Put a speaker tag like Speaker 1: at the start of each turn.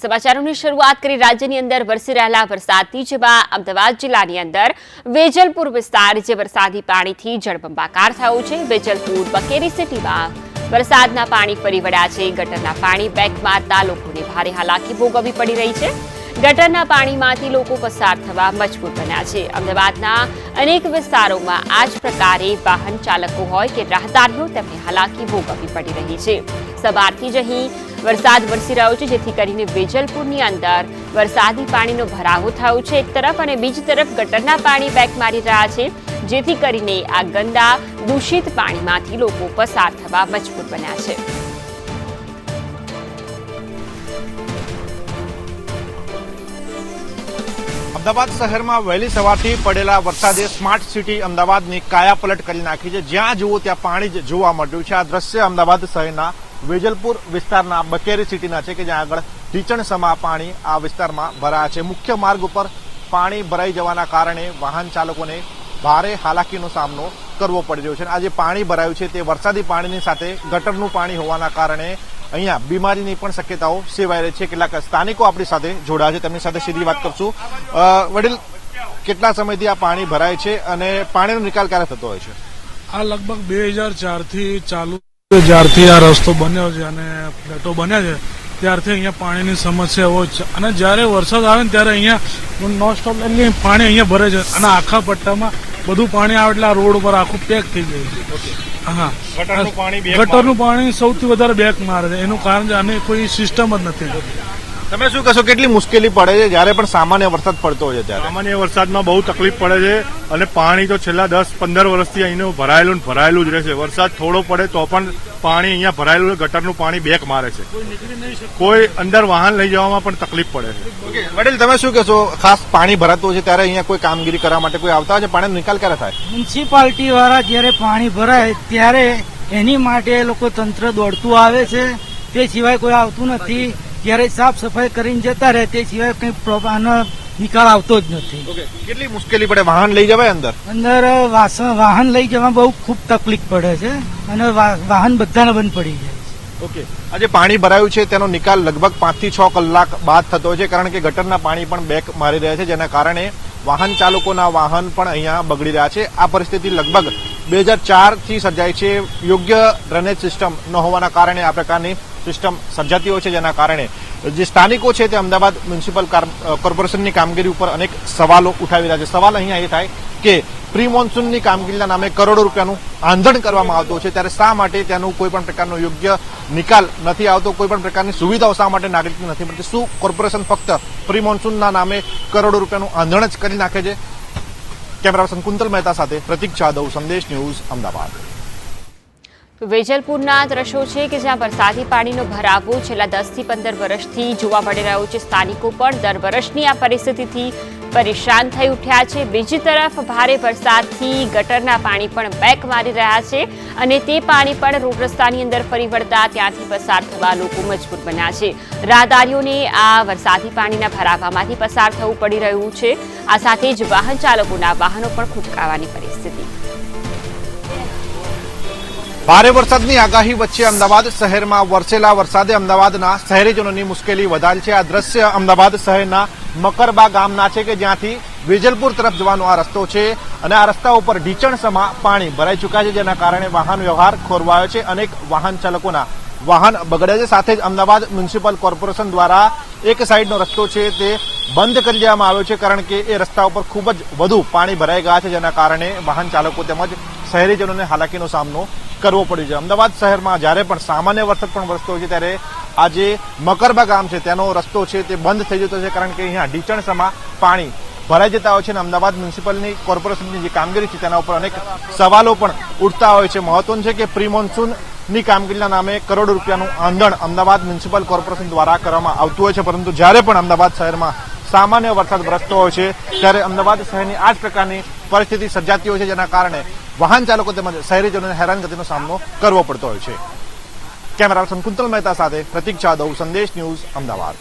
Speaker 1: સમાચારોની શરૂઆત કરી રાજ્યની અંદર વરસી રહેલા વરસાદથી જેમાં અમદાવાદ જિલ્લાની અંદર વેજલપુર વિસ્તાર, જે વરસાદી પાણીથી જળબંબાકાર થયો છે. વેજલપુર, બકેરી સિટીમાં વરસાદના પાણી ફરી વળ્યા છે. ગટરના પાણી બેક મારતા લોકોને ભારે હાલાકી ભોગવવી પડી રહી છે. ગટરના પાણીમાંથી લોકો પસાર થવા મજબૂર બન્યા છે. અમદાવાદના અનેક વિસ્તારોમાં આ જ પ્રકારે વાહન ચાલકો હોય કે રાહદારીઓ તેમને હાલાકી ભોગવવી પડી રહી છે. સવારથી જ અહીં વરસાદ વરસી રહ્યો છે, જેથી કરીને વેજલપુરની અંદર વરસાદી પાણીનો ભરાવો થયો છે. એક તરફ અને બીજી તરફ ગટરના પાણી બેક મારી રહ્યા છે, જેથી કરીને આ ગંદા, દૂષિત પાણીમાંથી લોકો પસાર થવા મજબૂર બન્યા છે.
Speaker 2: અમદાવાદ શહેરમાં વહેલી સવારથી પડેલા વરસાદે સ્માર્ટ સિટી અમદાવાદની કાયાપલટ કરી નાખી છે. જ્યાં જુઓ ત્યાં પાણી જ જોવા મળ્યું છે. આ દ્રશ્ય અમદાવાદ શહેરના વેજલપુર વિસ્તારના બકેરી સિટીના છે કે જ્યાં આગળ ટીચણસમા પાણી આ વિસ્તારમાં ભરાયા છે. મુખ્ય માર્ગ ઉપર પાણી ભરાઈ જવાના કારણે વાહન ચાલકોને ભારે હાલાકીનો સામનો કરવો પડી રહ્યો છે અને આ જે પાણી ભરાયું છે તે વરસાદી પાણીની સાથે ગટરનું પાણી હોવાના કારણે અહીંયા બીમારીની પણ શક્યતાઓ સેવાઈ રહી છે. કેટલાક સ્થાનિકો આપણી સાથે જોડાયા છે. તેમની સાથે સીધી વાત કરશું. વડીલ, કેટલા સમયથી આ પાણી ભરાય છે અને પાણીનો નિકાલ ક્યારે થતો હોય છે?
Speaker 3: આ લગભગ બે હજાર ચારથી ચાલુ જ્યારથી આ રસ્તો બન્યો છે અને ફ્લેટો બન્યા છે ત્યારથી અહીંયા પાણીની સમસ્યા હોય છે. અને જ્યારે વરસાદ આવે ને ત્યારે અહીંયા નોન સ્ટોપ એટલે પાણી અહીંયા ભરે છે. અને આખા પટ્ટામાં બધું પાણી આવે એટલે આ રોડ ઉપર આખું પેક થઈ જાય છે. હા.
Speaker 2: ગટરનું પાણી બેક
Speaker 3: ગટરનું પાણી સૌથી વધારે બેક મારે છે. એનું કારણ છે અને કોઈ સિસ્ટમ જ નથી.
Speaker 2: તમે શું કહેશો કેટલી મુશ્કેલી પડે છે? જ્યારે પણ સામાન્ય વરસાદ પડતો હોય છે ત્યારે.
Speaker 4: સામાન્ય વરસાદમાં બહુ તકલીફ પડે છે અને પાણી તો છેલ્લા દસ પંદર વર્ષથી અહીંનું ભરાયેલું ભરાયેલું જ રહેશે વરસાદ થોડો પડે તો પણ પાણી અહીંયા ભરાયેલું ગટરનું પાણી બેક મારે છે. કોઈ અંદર વાહન લઈ જવામાં પણ તકલીફ પડે છે.
Speaker 2: ઓકે, વડીલ તમે શું કહેશો? ખાસ પાણી ભરાતું હોય છે ત્યારે અહીંયા કોઈ કામગીરી કરવા માટે કોઈ આવતા હોય છે પાણીનો નિકાલ ક્યારે થાય?
Speaker 5: મ્યુનિસિપાલિટી વાળા જ્યારે પાણી ભરાય ત્યારે એની માટે એ લોકો તંત્ર દોડતું આવે છે. તે સિવાય કોઈ આવતું નથી. જ્યારે સાફ સફાઈ કરીને જતા રહે તે સિવાય કંઈ આનો નિકાલ આવતો જ નથી.
Speaker 2: ઓકે કેટલી મુશ્કેલી પડે? વાહન લઈ જવાય અંદર?
Speaker 5: અંદર વાહન લઈ જવા બહુ ખૂબ તકલીફ પડે છે અને વાહન બધાને બંધ પડી જાય
Speaker 2: ઓકે આજે પાણી ભરાયું છે તેનો નિકાલ લગભગ પાંચથી છ કલાક બાદ થતો છે કારણ કે ગટરના પાણી પણ બેક મારી રહ્યા છે જેના કારણે વાહન ચાલકોના વાહન પણ અહીંયા બગડી રહ્યા છે. આ પરિસ્થિતિ લગભગ બે હજાર ચારથી સર્જાય છે. યોગ્ય ડ્રેનેજ સિસ્ટમ ન હોવાના કારણે આ પ્રકારની સિસ્ટમ સર્જાતી હોય છે જેના કારણે જે સ્થાનિકો છે તે અમદાવાદ મ્યુનિસિપલ કાર- કોર્પોરેશનની કામગીરી ઉપર અનેક સવાલો ઉઠાવી રહ્યા છે. સવાલ અહીંયા એ થાય કે પ્રી મોન્સૂનની કામગીરીના નામે કરોડો રૂપિયાનું આંધણ કરવામાં આવતું છે, ત્યારે શા માટે ત્યાંનું કોઈ પણ પ્રકારનો યોગ્ય નિકાલ નથી આવતો, કોઈ પણ પ્રકારની સુવિધાઓ શા માટે નાગરિકને નથી મળતી? શું કોર્પોરેશન ફક્ત પ્રી મોન્સૂનના નામે કરોડો રૂપિયાનું આંધણ જ કરી નાખે છે? કેમેરા પર્સન કુંતલ મહેતા સાથે પ્રતિક જાદવ, સંદેશ ન્યૂઝ, અમદાવાદ.
Speaker 1: વેજલપુરના દ્રશ્યો છે કે જ્યાં વરસાદી પાણીનો ભરાવો છેલ્લા દસથી પંદર વર્ષથી જોવા મળી રહ્યો છે. સ્થાનિકો પણ દર વર્ષની આ પરિસ્થિતિથી પરેશાન થઈ ઉઠ્યા છે. બીજી તરફ ભારે વરસાદથી ગટરના પાણી પણ બેક મારી રહ્યા છે અને તે પાણી પણ રોડ રસ્તાની અંદર ફરી વળતા ત્યાંથી પસાર થવા લોકો મજબૂર બન્યા છે. રાહદારીઓને આ વરસાદી પાણીના ભરાવામાંથી પસાર થવું પડી રહ્યું છે. આ સાથે જ વાહન ચાલકોના વાહનો પણ ખૂટકાવાની પરિસ્થિતિ.
Speaker 2: ભારે વરસાદની આગાહી વચ્ચે અમદાવાદ શહેરમાં વરસેલા વરસાદે અમદાવાદના શહેરીજનોની મુશ્કેલી વધારી છે. આ દ્રશ્ય અમદાવાદ શહેરના મકરબા ગામના છે કે જ્યાંથી વેજલપુર તરફ જવાનો આ રસ્તો છે અને આ રસ્તા ઉપર ઢીચણસમાં પાણી ભરાઈ ચૂક્યા છે, જેના કારણે વાહન વ્યવહાર ખોરવાયો છે. અનેક વાહન ચાલકોના વાહન બગડે છે. સાથે જ અમદાવાદ મ્યુનિસિપલ કોર્પોરેશન દ્વારા એક સાઈડનો રસ્તો છે તે બંધ કરી દેવામાં આવ્યો છે કારણ કે એ રસ્તા ઉપર ખૂબ જ વધુ પાણી ભરાઈ ગયા છે, જેના કારણે વાહન ચાલકો તેમજ શહેરીજનોને હાલાકીનો સામનો કરવો પડ્યો છે. અમદાવાદ શહેરમાં જ્યારે પણ સામાન્ય વરસાદ પણ વરસતો છે, ત્યારે આ જે મકરબા ગામ છે, તેનો રસ્તો છે તે બંધ થઈ જતો છે કારણ કે અહીંયા ઢીચણસમાં પાણી ભરાઈ જતા હોય છે અને અમદાવાદ મ્યુનિસિપલની કોર્પોરેશનની જે કામગીરી છે, તેના ઉપર અનેક સવાલો પણ ઉઠતા હોય છે. મહત્વનું છે કે પ્રી મોન્સૂનની કામગીરીના નામે કરોડો રૂપિયાનું આંધણ અમદાવાદ મ્યુનિસિપલ કોર્પોરેશન દ્વારા કરવામાં આવતું હોય છે. પરંતુ જ્યારે પણ અમદાવાદ શહેરમાં સામાન્ય વરસાદ વરસતો હોય છે, ત્યારે અમદાવાદ શહેરની આ જ પ્રકારની પરિસ્થિતિ સર્જાતી હોય છે, જેના કારણે વાહન ચાલકો તેમજ શહેરીજનોને હેરાનગતિનો સામનો કરવો પડતો હોય છે. કેમેરા પર્સન કુંતલ મહેતા સાથે પ્રતિક જાદવ, સંદેશ ન્યૂઝ, અમદાવાદ.